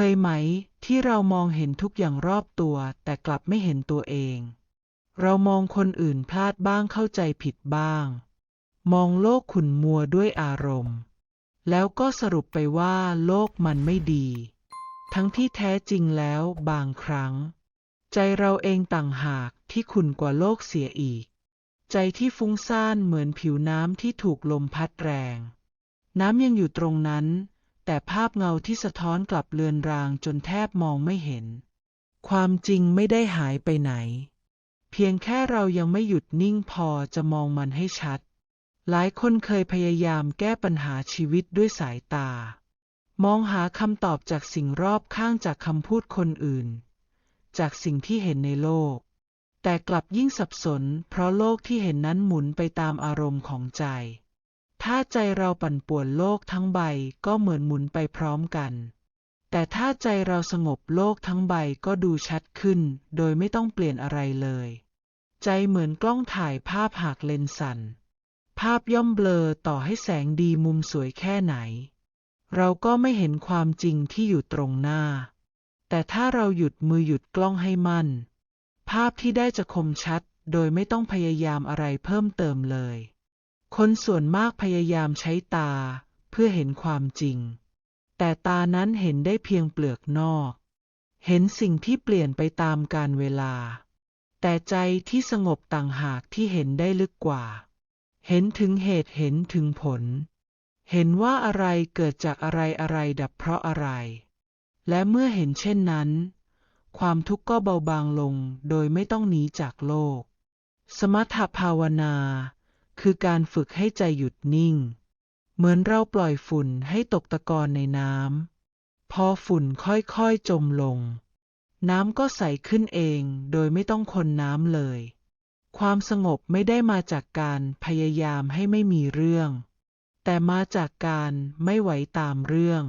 เคยไหมที่เรามองเห็นทุกอย่างรอบตัว แต่กลับไม่เห็นตัวเอง เรามองคนอื่นพลาดบ้างเข้าใจผิดบ้าง มองโลกขุ่นมัวด้วยอารมณ์ แล้วก็สรุปไปว่าโลกมันไม่ดี ทั้งที่แท้จริงแล้วบางครั้ง ใจเราเองต่างหากที่ขุ่นกว่าโลกเสียอีก ใจที่ฟุ้งซ่านเหมือนผิวน้ำที่ถูกลมพัดแรง น้ำยังอยู่ตรงนั้น แต่ภาพเงาที่สะท้อนกลับเลือนรางจนแทบมองไม่เห็น ความจริงไม่ได้หายไปไหน เพียงแค่เรายังไม่หยุดนิ่งพอจะมองมันให้ชัด หลายคนเคยพยายามแก้ปัญหาชีวิตด้วยสายตา มองหาคำตอบจากสิ่งรอบข้างจากคำพูดคนอื่น จากสิ่งที่เห็นในโลก แต่กลับยิ่งสับสน เพราะโลกที่เห็นนั้นหมุนไปตามอารมณ์ของใจ ถ้าใจเราปั่นป่วนโลกทั้งใบก็เหมือนหมุนไปพร้อมกัน แต่ถ้าใจเราสงบโลกทั้งใบก็ดูชัดขึ้น โดยไม่ต้องเปลี่ยนอะไรเลย ใจเหมือนกล้องถ่ายภาพหากเลนส์สั่นภาพย่อมเบลอต่อให้แสงดีมุมสวยแค่ไหน เราก็ไม่เห็นความจริงที่อยู่ตรงหน้า แต่ถ้าเราหยุดมือหยุดกล้องให้มั่น ภาพที่ได้จะคมชัด โดยไม่ต้องพยายามอะไรเพิ่มเติมเลย คนส่วนมากพยายามใช้ตาเพื่อเห็นความจริง แต่ตานั้นเห็นได้เพียงเปลือกนอก เห็นสิ่งที่เปลี่ยนไปตามกาลเวลา แต่ใจที่สงบต่างหากที่เห็นได้ลึกกว่า เห็นถึงเหตุเห็นถึงผล เห็นว่าอะไรเกิดจากอะไรอะไรดับเพราะอะไร และเมื่อเห็นเช่นนั้น ความทุกข์ก็เบาบางลงโดยไม่ต้องหนีจากโลก สมถภาวนา คือการฝึกให้ใจหยุดนิ่ง เหมือนเราปล่อยฝุ่นให้ตกตะกอนในน้ำ พอฝุ่นค่อยๆจมลง น้ำก็ใสขึ้นเองโดยไม่ต้องคนน้ำเลย ความสงบไม่ได้มาจากการพยายามให้ไม่มีเรื่อง แต่มาจากการไม่ไหวตามเรื่อง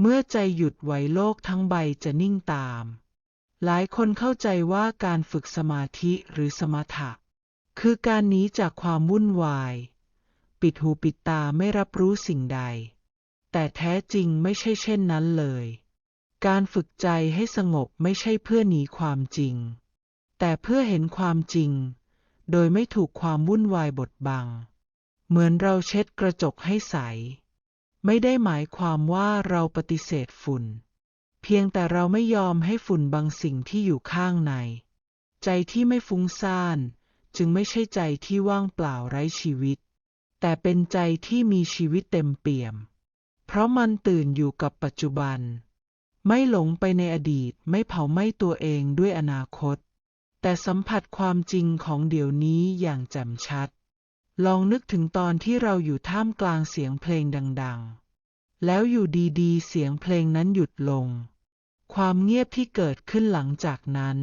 เมื่อใจหยุดไหวโลกทั้งใบจะนิ่งตาม หลายคนเข้าใจว่าการฝึกสมาธิหรือสมถะ คือการหนีจากความวุ่นวาย ปิดหูปิดตาไม่รับรู้สิ่งใด แต่แท้จริงไม่ใช่เช่นนั้นเลย การฝึกใจให้สงบไม่ใช่เพื่อหนีความจริง แต่เพื่อเห็นความจริง โดยไม่ถูกความวุ่นวายบดบัง เหมือนเราเช็ดกระจกให้ใส ไม่ได้หมายความว่าเราปฏิเสธฝุ่น เพียงแต่เราไม่ยอมให้ฝุ่นบังสิ่งที่อยู่ข้างใน ใจที่ไม่ฟุ้งซ่าน จึงไม่ใช่ใจที่ว่างเปล่าไร้ชีวิต แต่เป็นใจที่มีชีวิตเต็มเปี่ยม เพราะมันตื่นอยู่กับปัจจุบัน ไม่หลงไปในอดีตไม่เผาไหม้ตัวเองด้วยอนาคต แต่สัมผัสความจริงของเดี๋ยวนี้อย่างแจ่มชัด ลองนึกถึงตอนที่เราอยู่ท่ามกลางเสียงเพลงดัง ๆ แล้วอยู่ดีๆ เสียงเพลงนั้นหยุดลง ความเงียบที่เกิดขึ้นหลังจากนั้น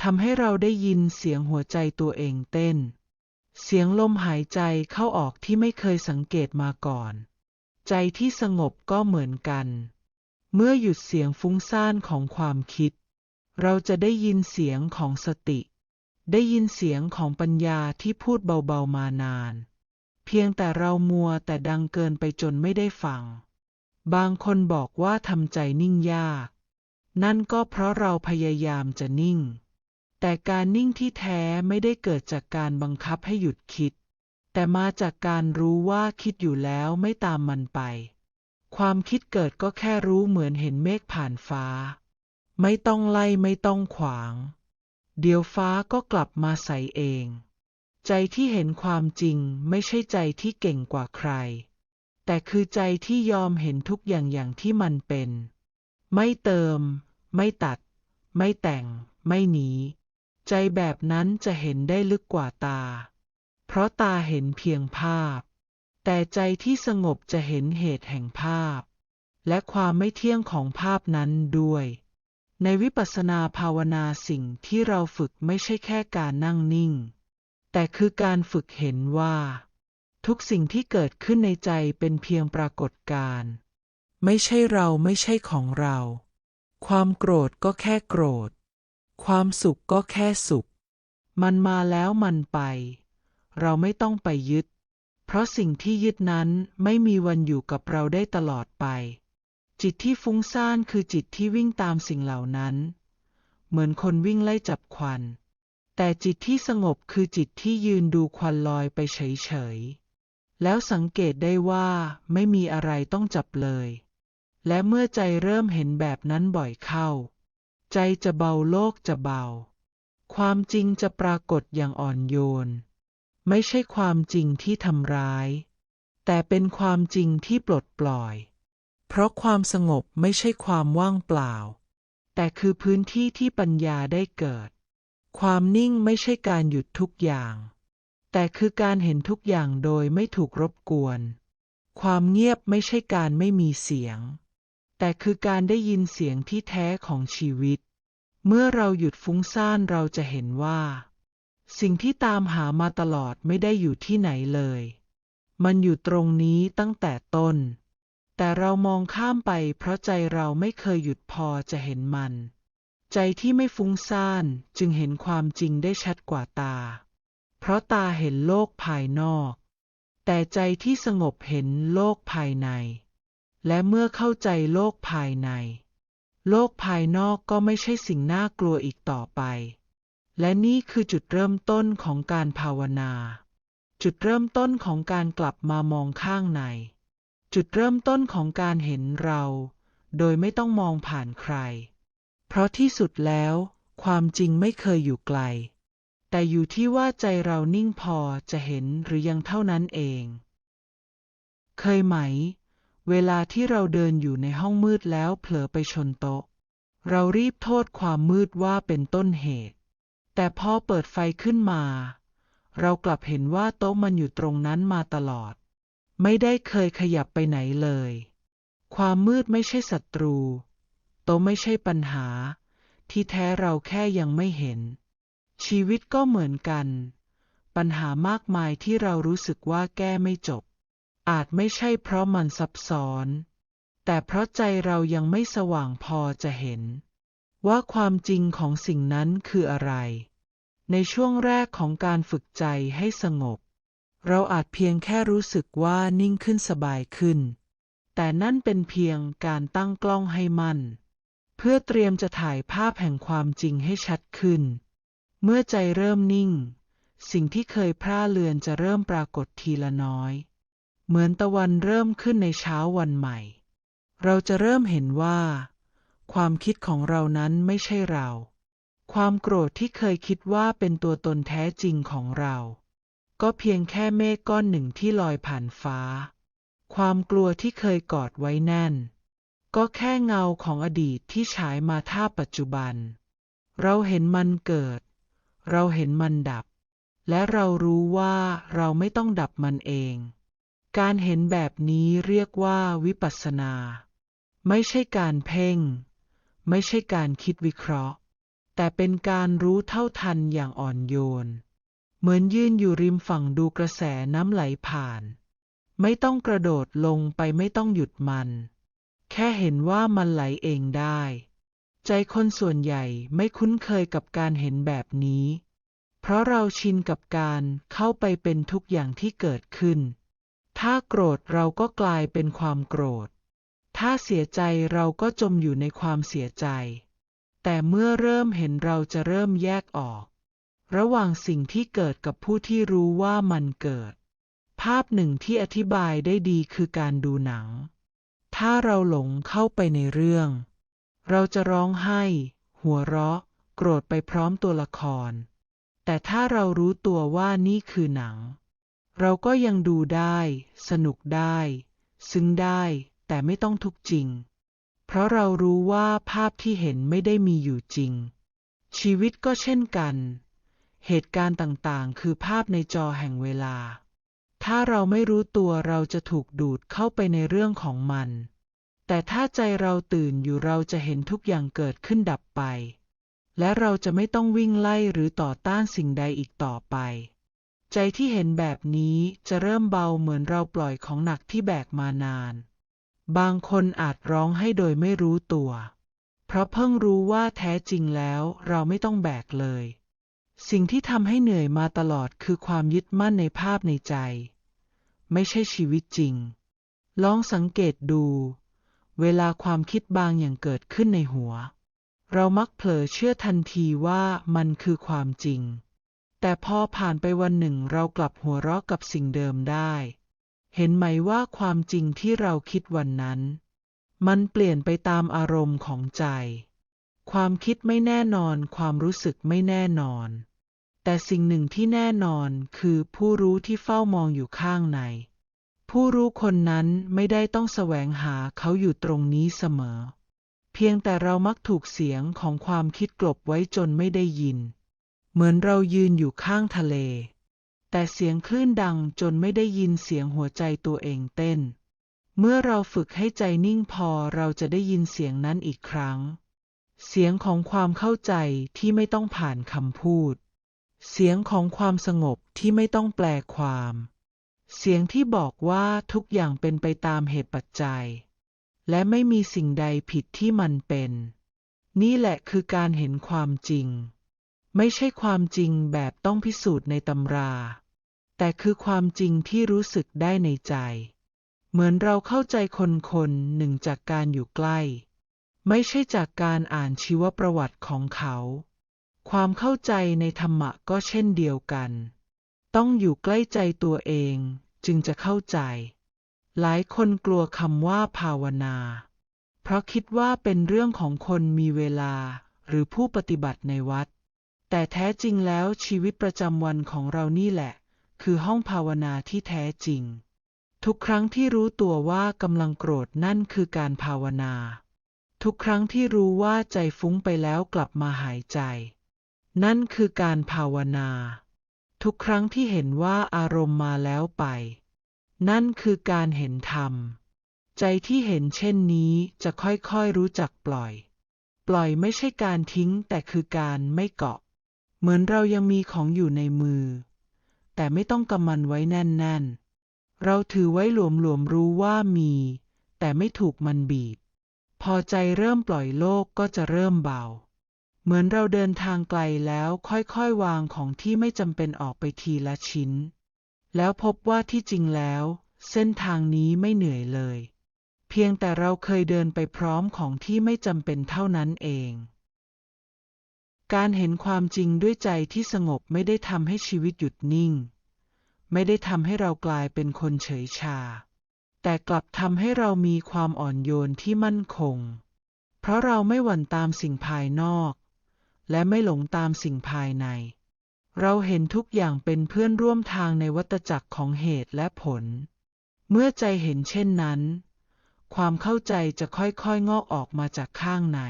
ทำให้เราได้ยินเสียงหัวใจตัวเองเต้น เสียงลมหายใจเข้าออกที่ไม่เคยสังเกตมาก่อน ใจที่สงบก็เหมือนกัน เมื่อหยุดเสียงฟุ้งซ่านของความคิด เราจะได้ยินเสียงของสติ ได้ยินเสียงของปัญญาที่พูดเบาๆมานาน เพียงแต่เรามัวแต่ดังเกินไปจนไม่ได้ฟัง บางคนบอกว่าทำใจนิ่งยาก นั่นก็เพราะเราพยายามจะนิ่ง แต่การนิ่งที่แท้ไม่ได้เกิดจากการบังคับให้หยุดคิด แต่มาจากการรู้ว่าคิดอยู่แล้วไม่ตามมันไป ความคิดเกิดก็แค่รู้เหมือนเห็นเมฆผ่านฟ้า ไม่ต้องไล่ไม่ต้องขวาง เดี๋ยวฟ้าก็กลับมาใสเอง ใจที่เห็นความจริงไม่ใช่ใจที่เก่งกว่าใคร แต่คือใจที่ยอมเห็นทุกอย่างอย่างที่มันเป็น ไม่เติม ไม่ตัด ไม่แต่ง ไม่หนี ใจแบบนั้นจะเห็นได้ลึกกว่าตา เพราะตาเห็นเพียงภาพ แต่ใจที่สงบจะเห็นเหตุแห่งภาพ และความไม่เที่ยงของภาพนั้นด้วย ในวิปัสสนาภาวนาสิ่งที่เราฝึกไม่ใช่แค่การนั่งนิ่ง แต่คือการฝึกเห็นว่า ทุกสิ่งที่เกิดขึ้นในใจเป็นเพียงปรากฏการณ์ไม่ใช่เราไม่ใช่ของเรา ความโกรธก็แค่โกรธ ความสุขก็แค่สุข มันมาแล้วมันไป เราไม่ต้องไปยึด เพราะสิ่งที่ยึดนั้นไม่มีวันอยู่กับเราได้ตลอดไป จิตที่ฟุ้งซ่านคือจิตที่วิ่งตามสิ่งเหล่านั้น เหมือนคนวิ่งไล่จับควัน แต่จิตที่สงบคือจิตที่ยืนดูควันลอยไปเฉยๆ แล้วสังเกตได้ว่าไม่มีอะไรต้องจับเลย และเมื่อใจเริ่มเห็นแบบนั้นบ่อยเข้า ใจจะเบาโลกจะเบา ความจริงจะปรากฏอย่างอ่อนโยน ไม่ใช่ความจริงที่ทำร้าย แต่เป็นความจริงที่ปลดปล่อย เพราะความสงบไม่ใช่ความว่างเปล่า แต่คือพื้นที่ที่ปัญญาได้เกิด ความนิ่งไม่ใช่การหยุดทุกอย่าง แต่คือการเห็นทุกอย่างโดยไม่ถูกรบกวน ความเงียบไม่ใช่การไม่มีเสียง แต่คือการได้ยินเสียงที่แท้ของชีวิต เมื่อเราหยุดฟุ้งซ่านเราจะเห็นว่า สิ่งที่ตามหามาตลอดไม่ได้อยู่ที่ไหนเลย มันอยู่ตรงนี้ตั้งแต่ต้น แต่เรามองข้ามไปเพราะใจเราไม่เคยหยุดพอจะเห็นมัน ใจที่ไม่ฟุ้งซ่านจึงเห็นความจริงได้ชัดกว่าตา เพราะตาเห็นโลกภายนอก แต่ใจที่สงบเห็นโลกภายใน และเมื่อเข้าใจโลกภายใน โลกภายนอกก็ไม่ใช่สิ่งน่ากลัวอีกต่อไป และนี่คือจุดเริ่มต้นของการภาวนา จุดเริ่มต้นของการกลับมามองข้างใน จุดเริ่มต้นของการเห็นเรา โดยไม่ต้องมองผ่านใคร เพราะที่สุดแล้ว ความจริงไม่เคยอยู่ไกล แต่อยู่ที่ว่าใจเรานิ่งพอจะเห็นหรือยังเท่านั้นเอง เคยไหม เวลาที่เราเดินอยู่ในห้องมืดแล้วเผลอไปชนโต๊ะ เรารีบโทษความมืดว่าเป็นต้นเหตุ แต่พอเปิดไฟขึ้นมา เรากลับเห็นว่าโต๊ะมันอยู่ตรงนั้นมาตลอด ไม่ได้เคยขยับไปไหนเลย ความมืดไม่ใช่ศัตรู โต๊ะไม่ใช่ปัญหา ที่แท้เราแค่ยังไม่เห็น ชีวิตก็เหมือนกัน ปัญหามากมายที่เรารู้สึกว่าแก้ไม่จบ อาจไม่ใช่เพราะมันซับซ้อน แต่เพราะใจเรายังไม่สว่างพอจะเห็น ว่าความจริงของสิ่งนั้นคืออะไร ในช่วงแรกของการฝึกใจให้สงบ เราอาจเพียงแค่รู้สึกว่านิ่งขึ้นสบายขึ้น แต่นั่นเป็นเพียงการตั้งกล้องให้มั่น เพื่อเตรียมจะถ่ายภาพแห่งความจริงให้ชัดขึ้น เมื่อใจเริ่มนิ่ง สิ่งที่เคยพร่าเลือนจะเริ่มปรากฏทีละน้อย เหมือนตะวันเริ่มขึ้นในเช้าวันใหม่ เราจะเริ่มเห็นว่า ความคิดของเรานั้นไม่ใช่เรา ความโกรธที่เคยคิดว่าเป็นตัวตนแท้จริงของเรา ก็เพียงแค่เมฆก้อนหนึ่งที่ลอยผ่านฟ้า ความกลัวที่เคยกอดไว้แน่น ก็แค่เงาของอดีตที่ฉายมาท่าปัจจุบัน เราเห็นมันเกิด เราเห็นมันดับ และเรารู้ว่าเราไม่ต้องดับมันเอง การเห็นแบบนี้เรียกว่าวิปัสสนา ไม่ใช่การเพ่ง ไม่ใช่การคิดวิเคราะห์ แต่เป็นการรู้เท่าทันอย่างอ่อนโยน เหมือนยืนอยู่ริมฝั่งดูกระแสน้ำไหลผ่าน ไม่ต้องกระโดดลงไปไม่ต้องหยุดมัน แค่เห็นว่ามันไหลเองได้ ใจคนส่วนใหญ่ไม่คุ้นเคยกับการเห็นแบบนี้ เพราะเราชินกับการเข้าไปเป็นทุกอย่างที่เกิดขึ้น ถ้าโกรธเราก็กลายเป็นความโกรธ ถ้าเสียใจเราก็จมอยู่ในความเสียใจ แต่เมื่อเริ่มเห็นเราจะเริ่มแยกออก ระหว่างสิ่งที่เกิดกับผู้ที่รู้ว่ามันเกิด ภาพหนึ่งที่อธิบายได้ดีคือการดูหนัง ถ้าเราหลงเข้าไปในเรื่อง เราจะร้องไห้ หัวเราะ โกรธไปพร้อมตัวละคร แต่ถ้าเรารู้ตัวว่านี่คือหนัง เราก็ยังดูได้ สนุกได้ ซึ้งได้ แต่ไม่ต้องทุกจริง เพราะเรารู้ว่าภาพที่เห็นไม่ได้มีอยู่จริง ชีวิตก็เช่นกัน เหตุการณ์ต่างๆ คือภาพในจอแห่งเวลา ถ้าเราไม่รู้ตัวเราจะถูกดูดเข้าไปในเรื่องของมัน แต่ถ้าใจเราตื่นอยู่เราจะเห็นทุกอย่างเกิดขึ้นดับไป และเราจะไม่ต้องวิ่งไล่หรือต่อต้านสิ่งใดอีกต่อไป ใจที่เห็นแบบนี้จะเริ่มเบาเหมือนเราปล่อยของหนักที่แบกมานาน บางคนอาจร้องให้โดยไม่รู้ตัว เพราะเพิ่งรู้ว่าแท้จริงแล้วเราไม่ต้องแบกเลย สิ่งที่ทำให้เหนื่อยมาตลอดคือความยึดมั่นในภาพในใจ ไม่ใช่ชีวิตจริง ลองสังเกตดู เวลาความคิดบางอย่างเกิดขึ้นในหัว เรามักเผลอเชื่อทันทีว่ามันคือความจริง แต่พอผ่านไปวันหนึ่งเรากลับหัวเราะกับสิ่งเดิมได้ เห็นไหมว่าความจริงที่เราคิดวันนั้น มันเปลี่ยนไปตามอารมณ์ของใจ ความคิดไม่แน่นอน ความรู้สึกไม่แน่นอน แต่สิ่งหนึ่งที่แน่นอนคือผู้รู้ที่เฝ้ามองอยู่ข้างใน ผู้รู้คนนั้นไม่ได้ต้องแสวงหาเขาอยู่ตรงนี้เสมอ เพียงแต่เรามักถูกเสียงของความคิดกลบไว้จนไม่ได้ยิน เหมือนเรายืนอยู่ข้างทะเล แต่เสียงคลื่นดังจนไม่ได้ยินเสียงหัวใจตัวเองเต้น เมื่อเราฝึกให้ใจนิ่งพอเราจะได้ยินเสียงนั้นอีกครั้ง เสียงของความเข้าใจที่ไม่ต้องผ่านคำพูด เสียงของความสงบที่ไม่ต้องแปลความ เสียงที่บอกว่าทุกอย่างเป็นไปตามเหตุปัจจัย และไม่มีสิ่งใดผิดที่มันเป็น นี่แหละคือการเห็นความจริง ไม่ใช่ความจริงแบบต้องพิสูจน์ในตำรา แต่คือความจริงที่รู้สึกได้ในใจ เหมือนเราเข้าใจคนคนหนึ่งจากการอยู่ใกล้ ไม่ใช่จากการอ่านชีวประวัติของเขา ความเข้าใจในธรรมะก็เช่นเดียวกัน ต้องอยู่ใกล้ใจตัวเองจึงจะเข้าใจ หลายคนกลัวคำว่าภาวนา เพราะคิดว่าเป็นเรื่องของคนมีเวลาหรือผู้ปฏิบัติในวัด แต่แท้จริงแล้วชีวิตประจำวันของเรานี่แหละ คือห้องภาวนาที่แท้จริง ทุกครั้งที่รู้ตัวว่ากำลังโกรธนั่นคือการภาวนา ทุกครั้งที่รู้ว่าใจฟุ้งไปแล้วกลับมาหายใจ นั่นคือการภาวนา ทุกครั้งที่เห็นว่าอารมณ์มาแล้วไป นั่นคือการเห็นธรรม ใจที่เห็นเช่นนี้จะค่อยๆรู้จักปล่อย ปล่อยไม่ใช่การทิ้งแต่คือการไม่เกาะ เหมือนเรายังมีของอยู่ในมือ แต่ไม่ต้องกำมันไว้แน่น ๆ เราถือไว้หลวมๆรู้ว่ามี แต่ไม่ถูกมันบีบ พอใจเริ่มปล่อยโลกก็จะเริ่มเบา เหมือนเราเดินทางไกลแล้วค่อยๆวางของที่ไม่จำเป็นออกไปทีละชิ้น แล้วพบว่าที่จริงแล้ว เส้นทางนี้ไม่เหนื่อยเลย เพียงแต่เราเคยเดินไปพร้อมของที่ไม่จำเป็นเท่านั้นเอง การเห็นความจริงด้วยใจที่สงบไม่ได้ทำให้ชีวิตหยุดนิ่ง ไม่ได้ทำให้เรากลายเป็นคนเฉยชา แต่กลับทำให้เรามีความอ่อนโยนที่มั่นคง เพราะเราไม่หวั่นตามสิ่งภายนอก และไม่หลงตามสิ่งภายใน เราเห็นทุกอย่างเป็นเพื่อนร่วมทางในวัฏจักรของเหตุและผล เมื่อใจเห็นเช่นนั้น ความเข้าใจจะค่อยๆงอกออกมาจากข้างใน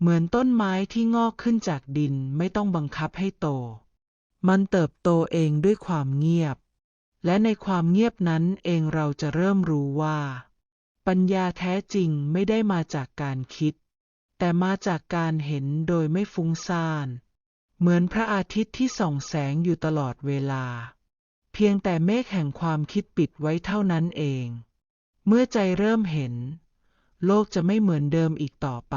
เหมือนต้นไม้ที่งอกขึ้นจากดินไม่ต้องบังคับให้โต มันเติบโตเองด้วยความเงียบ และในความเงียบนั้นเองเราจะเริ่มรู้ว่า ปัญญาแท้จริงไม่ได้มาจากการคิด แต่มาจากการเห็นโดยไม่ฟุ้งซ่าน เหมือนพระอาทิตย์ที่ส่องแสงอยู่ตลอดเวลา เพียงแต่เมฆแห่งความคิดปิดไว้เท่านั้นเอง เมื่อใจเริ่มเห็น โลกจะไม่เหมือนเดิมอีกต่อไป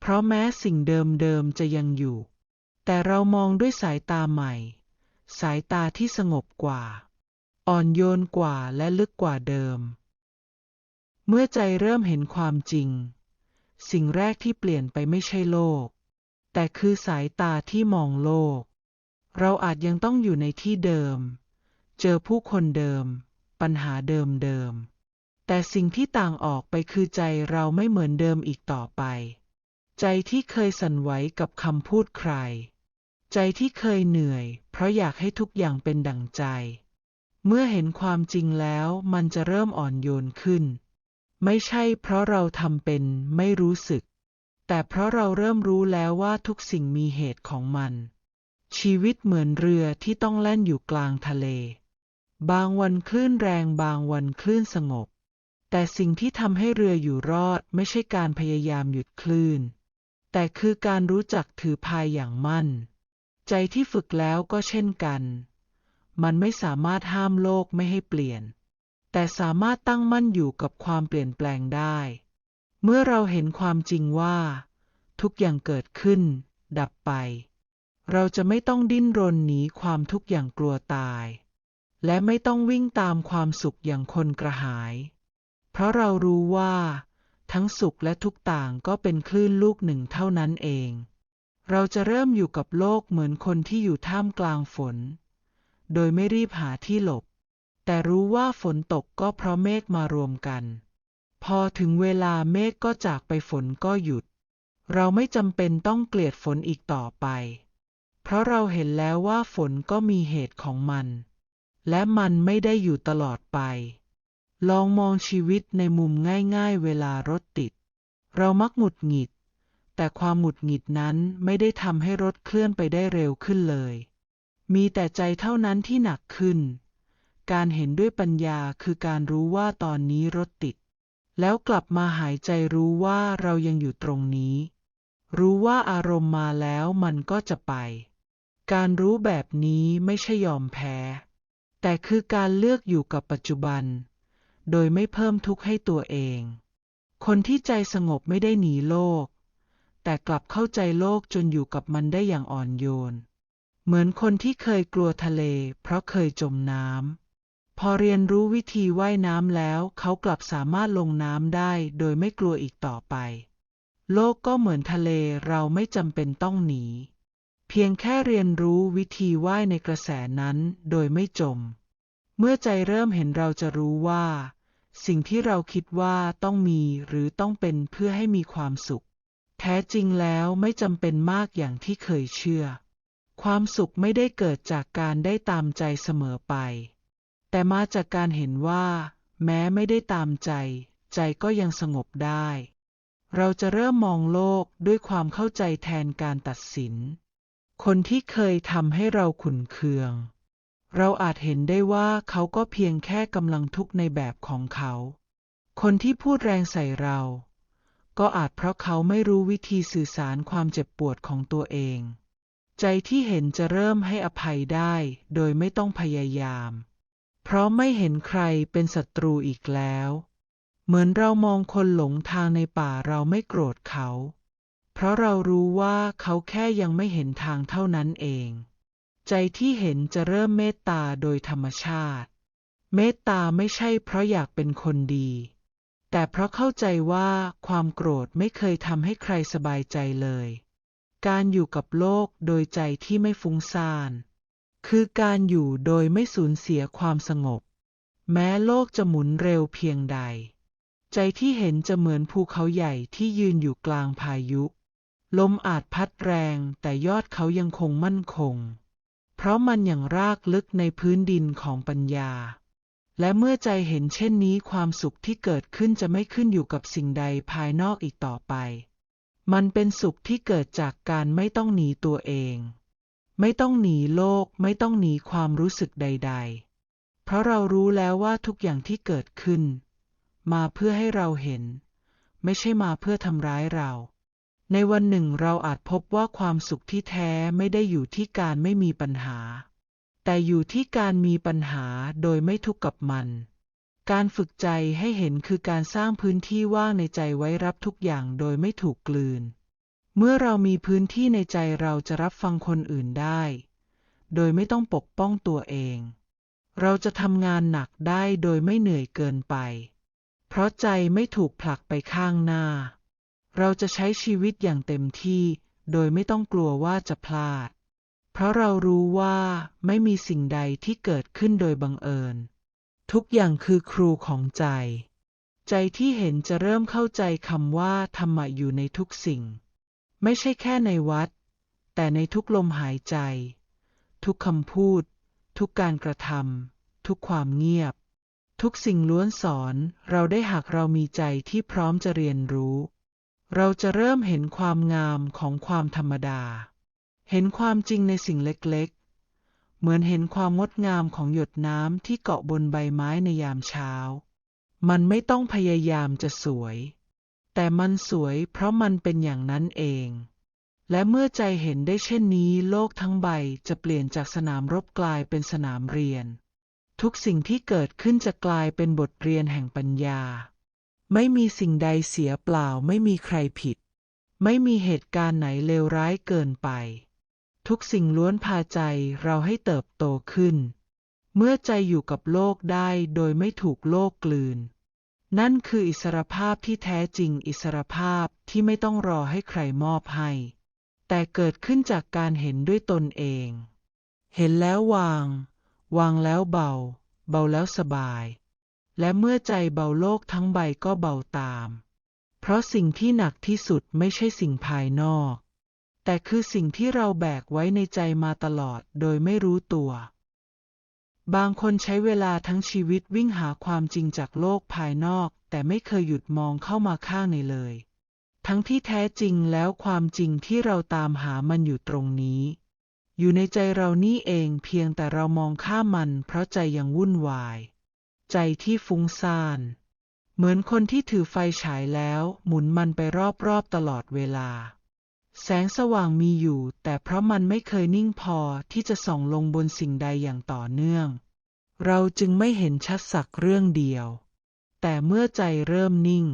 เพราะแม้สิ่งเดิมๆจะยังอยู่ แต่เรามองด้วยสายตาใหม่ สายตาที่สงบกว่า อ่อนโยนกว่าและลึกกว่าเดิม เมื่อใจเริ่มเห็นความจริง สิ่งแรกที่เปลี่ยนไปไม่ใช่โลก แต่คือสายตาที่มองโลก เราอาจยังต้องอยู่ในที่เดิม เจอผู้คนเดิม ปัญหาเดิมเดิมแต่สิ่งที่ต่างออกไปคือใจเราไม่เหมือนเดิมอีกต่อไป ใจที่เคยสั่นไหวกับคำพูดใคร ใจที่เคยเหนื่อย เพราะอยากให้ทุกอย่างเป็นดั่งใจ เมื่อเห็นความจริงแล้วมันจะเริ่มอ่อนโยนขึ้น ไม่ใช่เพราะเราทำเป็นไม่รู้สึก แต่เพราะเราเริ่มรู้แล้วว่าทุกสิ่งมีเหตุของมัน ชีวิตเหมือนเรือที่ต้องแล่นอยู่กลางทะเล บางวันคลื่นแรงบางวันคลื่นสงบ แต่สิ่งที่ทำให้เรืออยู่รอดไม่ใช่การพยายามหยุดคลื่น แต่คือการรู้จักถือพายอย่างมั่น ใจที่ฝึกแล้วก็เช่นกัน มันไม่สามารถห้ามโลกไม่ให้เปลี่ยน แต่สามารถตั้งมั่นอยู่กับความเปลี่ยนแปลงได้ เมื่อเราเห็นความจริงว่า ทุกอย่างเกิดขึ้น ดับไป เราจะไม่ต้องดิ้นรนหนีความทุกข์อย่างกลัวตาย และไม่ต้องวิ่งตามความสุขอย่างคนกระหาย เพราะเรารู้ว่า ทั้งสุขและทุกข์ต่างก็เป็นคลื่นลูกหนึ่งเท่านั้นเอง เราจะเริ่มอยู่กับโลกเหมือนคนที่อยู่ท่ามกลางฝน โดยไม่รีบหาที่หลบ แต่รู้ว่าฝนตกก็เพราะเมฆมารวมกัน พอถึงเวลาเมฆก็จากไปฝนก็หยุด เราไม่จำเป็นต้องเกลียดฝนอีกต่อไป เพราะเราเห็นแล้วว่าฝนก็มีเหตุของมัน และมันไม่ได้อยู่ตลอดไป ลองมองชีวิตในมุมง่ายๆ เวลารถติด เรามักหงุดหงิด แต่ความหงุดหงิดนั้นไม่ได้ทำให้รถเคลื่อนไปได้เร็วขึ้นเลย มีแต่ใจเท่านั้นที่หนักขึ้น การเห็นด้วยปัญญาคือการรู้ว่าตอนนี้รถติด แล้วกลับมาหายใจรู้ว่าเรายังอยู่ตรงนี้ รู้ว่าอารมณ์มาแล้วมันก็จะไป การรู้แบบนี้ไม่ใช่ยอมแพ้ แต่คือการเลือกอยู่กับปัจจุบัน โดยไม่เพิ่มทุกข์ให้ตัวเอง คนที่ใจสงบไม่ได้หนีโลก แต่กลับเข้าใจโลกจนอยู่กับมันได้อย่างอ่อนโยน เหมือนคนที่เคยกลัวทะเล เพราะเคยจมน้ำ พอเรียนรู้วิธีว่ายน้ำแล้ว เขากลับสามารถลงน้ำได้โดยไม่กลัวอีกต่อไป โลกก็เหมือนทะเลเราไม่จำเป็นต้องหนี เพียงแค่เรียนรู้วิธีว่ายในกระแสนั้นโดยไม่จมเมื่อใจเริ่มเห็นเราจะรู้ว่า สิ่งที่เราคิดว่าต้องมีหรือต้องเป็นเพื่อให้มีความสุข แท้จริงแล้วไม่จำเป็นมากอย่างที่เคยเชื่อ ความสุขไม่ได้เกิดจากการได้ตามใจเสมอไป แต่มาจากการเห็นว่า แม้ไม่ได้ตามใจ ใจก็ยังสงบได้ เราจะเริ่มมองโลกด้วยความเข้าใจแทนการตัดสิน คนที่เคยทำให้เราขุนเคือง เราอาจเห็นได้ว่าเขาก็เพียงแค่กำลังทุกข์ในแบบของเขา คนที่พูดแรงใส่เรา ก็อาจเพราะเขาไม่รู้วิธีสื่อสารความเจ็บปวดของตัวเอง ใจที่เห็นจะเริ่มให้อภัยได้ โดยไม่ต้องพยายาม เพราะไม่เห็นใครเป็นศัตรูอีกแล้ว เหมือนเรามองคนหลงทางในป่าเราไม่โกรธเขา เพราะเรารู้ว่าเขาแค่ยังไม่เห็นทางเท่านั้นเอง ใจที่เห็นจะเริ่มเมตตาโดยธรรมชาติ เมตตาไม่ใช่เพราะอยากเป็นคนดี แต่เพราะเข้าใจว่าความโกรธไม่เคยทำให้ใครสบายใจเลย การอยู่กับโลกโดยใจที่ไม่ฟุ้งซ่าน คือการอยู่โดยไม่สูญเสียความสงบ แม้โลกจะหมุนเร็วเพียงใด ใจที่เห็นจะเหมือนภูเขาใหญ่ที่ยืนอยู่กลางพายุ ลมอาจพัดแรงแต่ยอดเขายังคงมั่นคง เพราะมันอย่างรากลึกในพื้นดินของปัญญา และเมื่อใจเห็นเช่นนี้ความสุขที่เกิดขึ้นจะไม่ขึ้นอยู่กับสิ่งใดภายนอกอีกต่อไป มันเป็นสุขที่เกิดจากการไม่ต้องหนีตัวเอง ไม่ต้องหนีโลก ไม่ต้องหนีความรู้สึกใด ๆ เพราะเรารู้แล้วว่าทุกอย่างที่เกิดขึ้น มาเพื่อให้เราเห็น ไม่ใช่มาเพื่อทำร้ายเรา ในวันหนึ่งเราอาจพบว่าความสุขที่แท้ไม่ได้อยู่ที่การไม่มีปัญหา แต่อยู่ที่การมีปัญหาโดยไม่ทุกข์กับมัน การฝึกใจให้เห็นคือการสร้างพื้นที่ว่างในใจไว้รับทุกอย่างโดยไม่ถูกกลืน เมื่อเรามีพื้นที่ในใจเราจะรับฟังคนอื่นได้ โดยไม่ต้องปกป้องตัวเอง เราจะทำงานหนักได้โดยไม่เหนื่อยเกินไป เพราะใจไม่ถูกผลักไปข้างหน้า เราจะใช้ชีวิตอย่างเต็มที่ โดยไม่ต้องกลัวว่าจะพลาด เพราะเรารู้ว่าไม่มีสิ่งใดที่เกิดขึ้นโดยบังเอิญ ทุกอย่างคือครูของใจ ใจที่เห็นจะเริ่มเข้าใจคำว่าธรรมะอยู่ในทุกสิ่ง ไม่ใช่แค่ในวัด แต่ในทุกลมหายใจ ทุกคำพูด ทุกการกระทำทุกความเงียบ ทุกสิ่งล้วนสอนเราได้หากเรามีใจที่พร้อมจะเรียนรู้ เราจะเริ่มเห็นความงามของความธรรมดา เห็นความจริงในสิ่งเล็กๆ เหมือนเห็นความงดงามของหยดน้ำที่เกาะบนใบไม้ในยามเช้า มันไม่ต้องพยายามจะสวย แต่มันสวยเพราะมันเป็นอย่างนั้นเอง และเมื่อใจเห็นได้เช่นนี้โลกทั้งใบจะเปลี่ยนจากสนามรบกลายเป็นสนามเรียน ทุกสิ่งที่เกิดขึ้นจะกลายเป็นบทเรียนแห่งปัญญา ไม่มีสิ่งใดเสียเปล่าไม่มีใครผิด ไม่มีเหตุการณ์ไหนเลวร้ายเกินไป ทุกสิ่งล้วนพาใจเราให้เติบโตขึ้น เมื่อใจอยู่กับโลกได้โดยไม่ถูกโลกกลืน นั่นคืออิสรภาพที่แท้จริงอิสรภาพที่ไม่ต้องรอให้ใครมอบให้ แต่เกิดขึ้นจากการเห็นด้วยตนเอง เห็นแล้ววาง วางแล้วเบา เบาแล้วสบาย และเมื่อใจเบาโลกทั้งใบก็เบาตาม เพราะสิ่งที่หนักที่สุดไม่ใช่สิ่งภายนอก แต่คือสิ่งที่เราแบกไว้ในใจมาตลอดโดยไม่รู้ตัว บางคนใช้เวลาทั้งชีวิตวิ่งหาความจริงจากโลกภายนอก แต่ไม่เคยหยุดมองเข้ามาข้างในเลย ทั้งที่แท้จริงแล้วความจริงที่เราตามหามันอยู่ตรงนี้ อยู่ในใจเรานี่เองเพียงแต่เรามองข้ามมันเพราะใจยังวุ่นวาย ใจที่ฟุ้งซ่าน เหมือนคนที่ถือไฟฉายแล้วหมุนมันไปรอบๆตลอดเวลา แสงสว่างมีอยู่ แต่เพราะมันไม่เคยนิ่งพอที่จะส่องลงบนสิ่งใดอย่างต่อเนื่อง เราจึงไม่เห็นชัดสักเรื่องเดียว แต่เมื่อใจเริ่มนิ่ง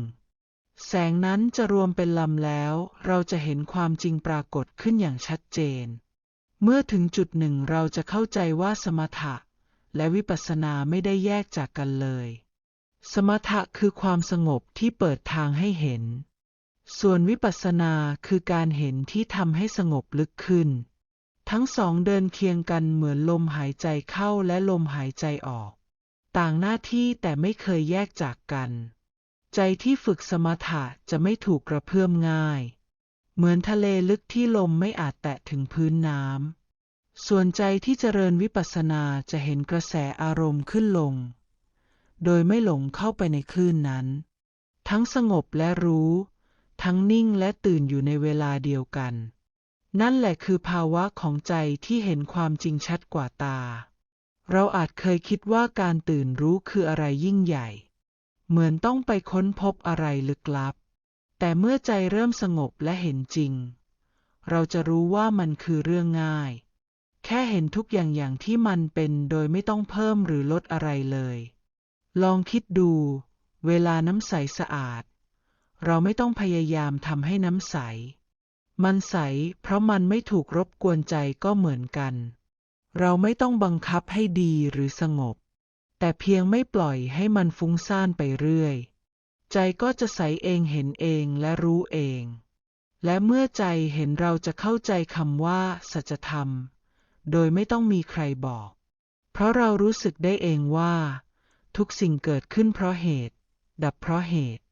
แสงนั้นจะรวมเป็นลำแล้ว เราจะเห็นความจริงปรากฏขึ้นอย่างชัดเจนเมื่อถึงจุดหนึ่งเราจะเข้าใจว่าสมถะ และวิปัสสนาไม่ได้แยกจากกันเลย สมถะคือความสงบที่เปิดทางให้เห็น ส่วนวิปัสสนาคือการเห็นที่ทำให้สงบลึกขึ้น ทั้งสองเดินเคียงกันเหมือนลมหายใจเข้าและลมหายใจออก ต่างหน้าที่แต่ไม่เคยแยกจากกัน ใจที่ฝึกสมถะจะไม่ถูกกระเพื่อมง่าย เหมือนทะเลลึกที่ลมไม่อาจแตะถึงพื้นน้ำ ส่วนใจที่เจริญวิปัสสนาจะเห็นกระแสอารมณ์ขึ้นลง โดยไม่หลงเข้าไปในคลื่นนั้น ทั้งสงบและรู้ ทั้งนิ่งและตื่นอยู่ในเวลาเดียวกัน นั่นแหละคือภาวะของใจที่เห็นความจริงชัดกว่าตา เราอาจเคยคิดว่าการตื่นรู้คืออะไรยิ่งใหญ่ เหมือนต้องไปค้นพบอะไรลึกลับ แต่เมื่อใจเริ่มสงบและเห็นจริง เราจะรู้ว่ามันคือเรื่องง่าย แค่เห็นทุกอย่างอย่างที่มันเป็นโดยไม่ต้องเพิ่มหรือลดอะไรเลย ลองคิดดู เวลาน้ำใสสะอาด เราไม่ต้องพยายามทำให้น้ำใส มันใสเพราะมันไม่ถูกรบกวนใจก็เหมือนกัน เราไม่ต้องบังคับให้ดีหรือสงบ แต่เพียงไม่ปล่อยให้มันฟุ้งซ่านไปเรื่อย ใจก็จะใสเองเห็นเองและรู้เอง และเมื่อใจเห็นเราจะเข้าใจคำว่าสัจธรรม โดยไม่ต้องมีใครบอก เพราะเรารู้สึกได้เองว่า ทุกสิ่งเกิดขึ้นเพราะเหตุ ดับเพราะเหตุ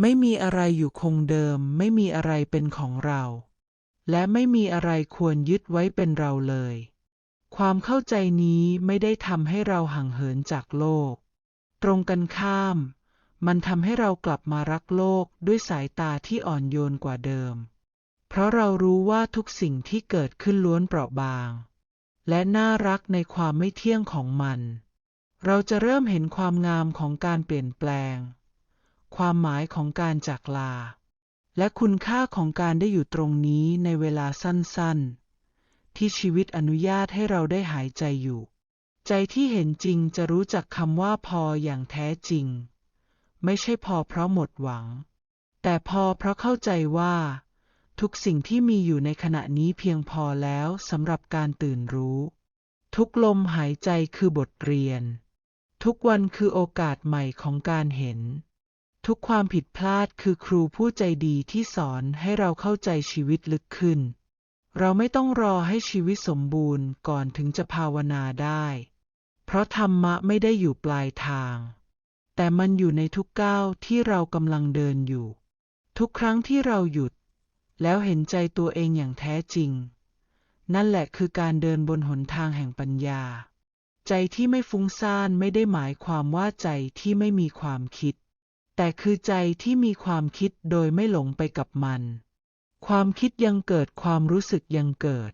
ไม่มีอะไรอยู่คงเดิม ไม่มีอะไรเป็นของเรา และไม่มีอะไรควรยึดไว้เป็นเราเลย ความเข้าใจนี้ไม่ได้ทำให้เราห่างเหินจากโลก ตรงกันข้าม มันทำให้เรากลับมารักโลกด้วยสายตาที่อ่อนโยนกว่าเดิม เพราะเรารู้ว่าทุกสิ่งที่เกิดขึ้นล้วนเปราะบาง และน่ารักในความไม่เที่ยงของมัน เราจะเริ่มเห็นความงามของการเปลี่ยนแปลง ความหมายของการจากลา และคุณค่าของการได้อยู่ตรงนี้ในเวลาสั้นๆ ที่ชีวิตอนุญาตให้เราได้หายใจอยู่ ใจที่เห็นจริงจะรู้จักคำว่าพออย่างแท้จริง ไม่ใช่พอเพราะหมดหวัง แต่พอเพราะเข้าใจว่า ทุกสิ่งที่มีอยู่ในขณะนี้เพียงพอแล้วสำหรับการตื่นรู้ ทุกลมหายใจคือบทเรียน ทุกวันคือโอกาสใหม่ของการเห็น ทุกความผิดพลาดคือครูผู้ใจดีที่สอนให้เราเข้าใจชีวิตลึกขึ้น เราไม่ต้องรอให้ชีวิตสมบูรณ์ก่อนถึงจะภาวนาได้ เพราะธรรมะไม่ได้อยู่ปลายทาง แต่มันอยู่ในทุกก้าวที่เรากำลังเดินอยู่ ทุกครั้งที่เราหยุด แล้วเห็นใจตัวเองอย่างแท้จริง นั่นแหละคือการเดินบนหนทางแห่งปัญญา ใจที่ไม่ฟุ้งซ่านไม่ได้หมายความว่าใจที่ไม่มีความคิด แต่คือใจที่มีความคิดโดยไม่หลงไปกับมัน ความคิดยังเกิดความรู้สึกยังเกิด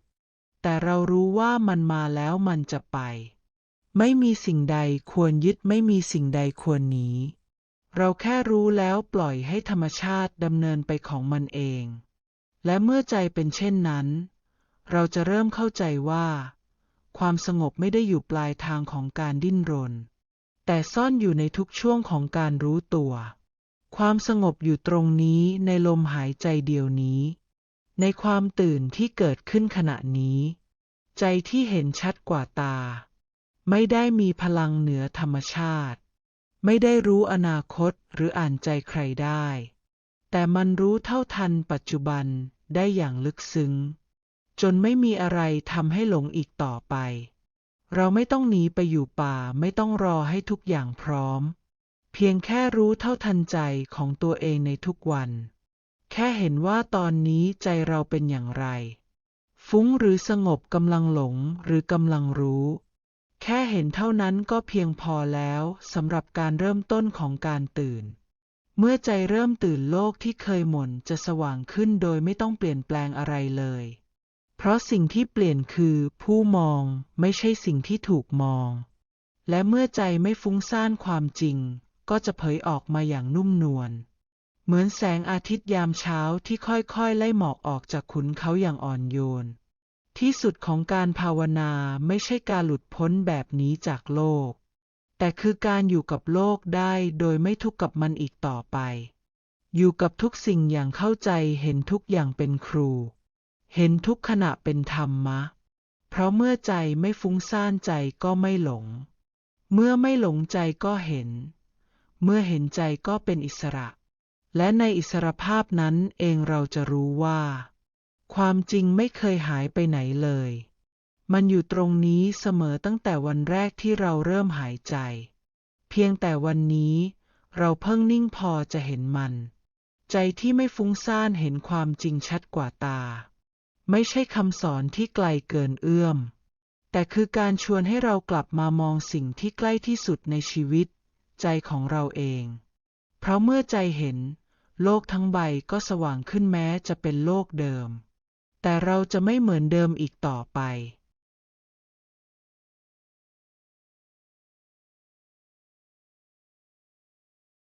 แต่เรารู้ว่ามันมาแล้วมันจะไป ไม่มีสิ่งใดควรยึดไม่มีสิ่งใดควรหนีเราแค่รู้แล้วปล่อยให้ธรรมชาติดำเนินไปของมันเอง และเมื่อใจเป็นเช่นนั้น เราจะเริ่มเข้าใจว่า ความสงบไม่ได้อยู่ปลายทางของการดิ้นรน แต่ซ่อนอยู่ในทุกช่วงของการรู้ตัว ความสงบอยู่ตรงนี้ในลมหายใจเดียวนี้ ในความตื่นที่เกิดขึ้นขณะนี้ ใจที่เห็นชัดกว่าตา ไม่ได้มีพลังเหนือธรรมชาติ ไม่ได้รู้อนาคตหรืออ่านใจใครได้แต่มันรู้เท่าทันปัจจุบัน ได้อย่างลึกซึ้ง จนไม่มีอะไรทำให้หลงอีกต่อไป เราไม่ต้องหนีไปอยู่ป่าไม่ต้องรอให้ทุกอย่างพร้อม เพียงแค่รู้เท่าทันใจของตัวเองในทุกวัน แค่เห็นว่าตอนนี้ใจเราเป็นอย่างไร ฟุ้งหรือสงบกำลังหลงหรือกำลังรู้ แค่เห็นเท่านั้นก็เพียงพอแล้วสำหรับการเริ่มต้นของการตื่น เมื่อใจเริ่มตื่นโลกที่เคยหม่นจะสว่างขึ้นโดยไม่ต้องเปลี่ยนแปลงอะไรเลย เพราะสิ่งที่เปลี่ยนคือผู้มองไม่ใช่สิ่งที่ถูกมอง และเมื่อใจไม่ฟุ้งซ่านความจริง ก็จะเผยออกมาอย่างนุ่มนวล เหมือนแสงอาทิตย์ยามเช้าที่ค่อยๆ ไล่หมอกออกจากขุนเขาอย่างอ่อนโยน ที่สุดของการภาวนาไม่ใช่การหลุดพ้นแบบนี้จากโลก แต่คือการอยู่กับโลกได้โดยไม่ทุกข์กับมันอีกต่อไป อยู่กับทุกสิ่งอย่างเข้าใจเห็นทุกอย่างเป็นครู เห็นทุกขณะเป็นธรรมะ เพราะเมื่อใจไม่ฟุ้งซ่านใจก็ไม่หลง เมื่อไม่หลงใจก็เห็น เมื่อเห็นใจก็เป็นอิสระ และในอิสระภาพนั้นเองเราจะรู้ว่า ความจริงไม่เคยหายไปไหนเลย มันอยู่ตรงนี้เสมอตั้งแต่วันแรกที่เราเริ่มหายใจ เพียงแต่วันนี้ เราเพิ่งนิ่งพอจะเห็นมัน ใจที่ไม่ฟุ้งซ่านเห็นความจริงชัดกว่าตา ไม่ใช่คำสอนที่ไกลเกินเอื้อม แต่คือการชวนให้เรากลับมามองสิ่งที่ใกล้ที่สุดในชีวิต ใจของเราเอง เพราะเมื่อใจเห็น โลกทั้งใบก็สว่างขึ้นแม้จะเป็นโลกเดิม แต่เราจะไม่เหมือนเดิมอีกต่อไป